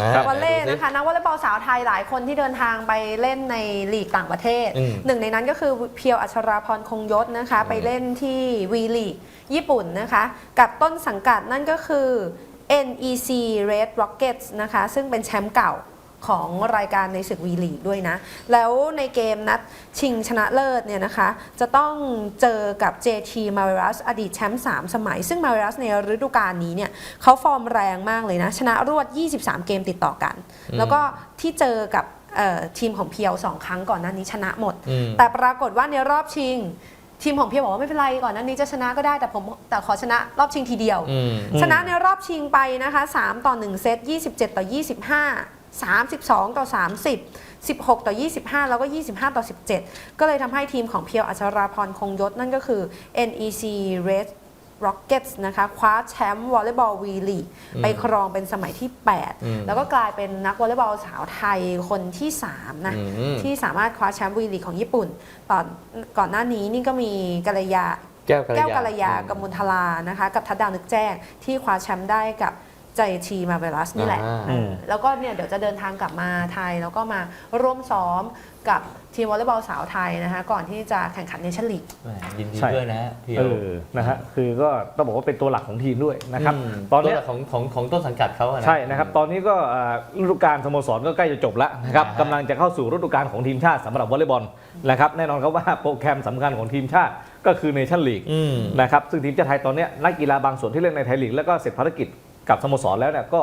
นะวอลเล่ดูสินะคะนักวอลเลย์บอลสาวไทยหลายคนที่เดินทางไปเล่นในลีกต่างประเทศอืมหนึ่งในนั้นก็คือเพียวอัชราพรคงยศนะคะ ไปเล่นที่วีลีกญี่ปุ่นนะคะ กับต้นสังกัดนั่นก็คือ NEC Red Rockets นะคะ ซึ่งเป็นแชมป์เก่า ของรายการในศึกวีลีกด้วยนะ แล้วในเกมนัดชิงชนะเลิศเนี่ยนะคะ จะต้องเจอกับ JT m a r i u s อดีตแชมป์3สมัย ซึ่ง m a r i u s ในฤดูกาลนี้เนี่ยเขาฟอร์มแรงมากเลยนะ ชนะรวด 23 เกมติดต่อกัน แล้วก็ที่เจอกับเอ่อทีมของเพียวสองครั้งก่อนหน้านี้ชนะหมดอืมแต่ปรากฏว่าในรอบชิงทีมของเพียวบอกว่าไม่เป็นไรก่อนหน้านี้จะชนะก็ได้แต่ผมแต่ขอชนะรอบชิงทีเดียวอืมชนะในรอบชิงไปนะคะ 3 ต่อ 1 เซต 27 ต่อ 25 32 ต่อ 30 16 ต่อ 25 แล้วก็ 25 ต่อ 17 ก็เลยทำให้ทีมของเพียวอัชราพรคงยศนั่นก็คือ NEC Red Rockets นะคะคว้าแชมป์วอลเลย์บอลวีลีกอืมไปครองเป็นสมัยที่อืม8แล้วก็กลายเป็นนักวอลเลย์บอลสาวไทยคนที่ 3 นะอืมที่สามารถคว้าแชมป์วีลีกของญี่ปุ่นตอนก่อนหน้านี้นี่ก็มีกัลยาแก้วกัลยาแก้วกัลยากับมุนทลานะคะ กับทัดดาวนึกแจ้งที่คว้าแชมป์ได้กับ ใจทีมาเวลัสนี่แหละ อ่าเออแล้วก็เนี่ยเดี๋ยวจะเดินทางกลับมาไทย แล้วก็มาร่วมซ้อมกับทีมวอลเลย์บอลสาวไทยนะคะก่อนที่จะแข่งขันเนชั่นลีก แหมยินดีใช่ ด้วยนะพี่เออนะฮะคือก็ต้องบอกว่าเป็นตัวหลักของทีมด้วยนะครับมตอนเนี้ยวของของของต้นสังกัดเขาอะนะ ใช่นะครับ ตอนนี้ก็อ่าฤดูกาลสโมสรก็ใกล้จะจบแล้วนะครับอ่าฮะกำลังจะเข้าสู่ฤดูกาลของทีมชาติสำหรับวอลเลย์บอลนะครับแน่นอนครับว่าโปรแกรมสำคัญของทีมชาติก็คือเนชั่นลีกอืม นะครับซึ่งทีมชาติไทยตอนเนี้ยนักกีฬาบางส่วนที่เล่นในไทยลีกแล้วก็เสร็จภารกิจ กับสโมสรแล้วเนี่ยก็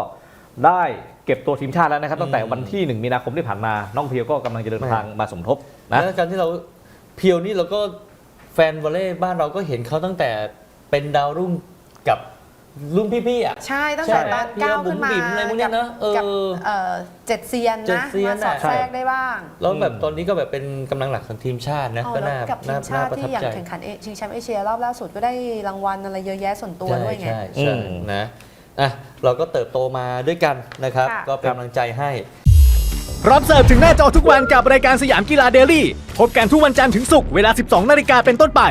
ได้เก็บตัวทีมชาติแล้วนะครับ ตั้งแต่วันที่ 1 มีนาคมที่ผ่านมา น้องเพียวก็กำลังจะเดินทางมาสมทบนะแล้วการที่เราเพียวนี่เราก็แฟนวอลเล่บ้านเราก็เห็นเขาตั้งแต่เป็นดาวรุ่งกับรุ่นพี่ๆอะใช่ตั้งใช่แต่ตอนก้าวขึ้นมาบุ๋มบิ๋มอะไรพวกเนี้ยนะเออกับเอ่อเจ็ดเซียนเจ็ดนะเซียนมาสอดน่ะแทรกได้บ้าง แล้วแบบอืมตอนนี้ก็แบบเป็นกำลังหลักของทีมชาตินะเอาก็แล้วน่ากับทีน่ามชาติประที่ทับอย่างใจแข่งขันเอชิงแชมป์เอเชียรอบล่าสุดก็ได้รางวัลอะไรเยอะแยะส่วนตัวด้วยไงใช่อืใช่มนะ อะเราก็เติบโตมาด้วยกันนะครับ ค่ะ ก็เป็นกำลังใจให้ พร้อมเสิร์ฟถึงหน้าจอทุกวันกับรายการสยามกีฬาเดลี่ พบกันทุกวันจันทร์ถึงศุกร์เวลา 12 นาฬิกาเป็นต้นไป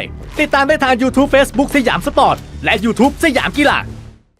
ติดตามได้ทาง YouTube Facebook สยามสปอร์ต และ YouTube สยามกีฬา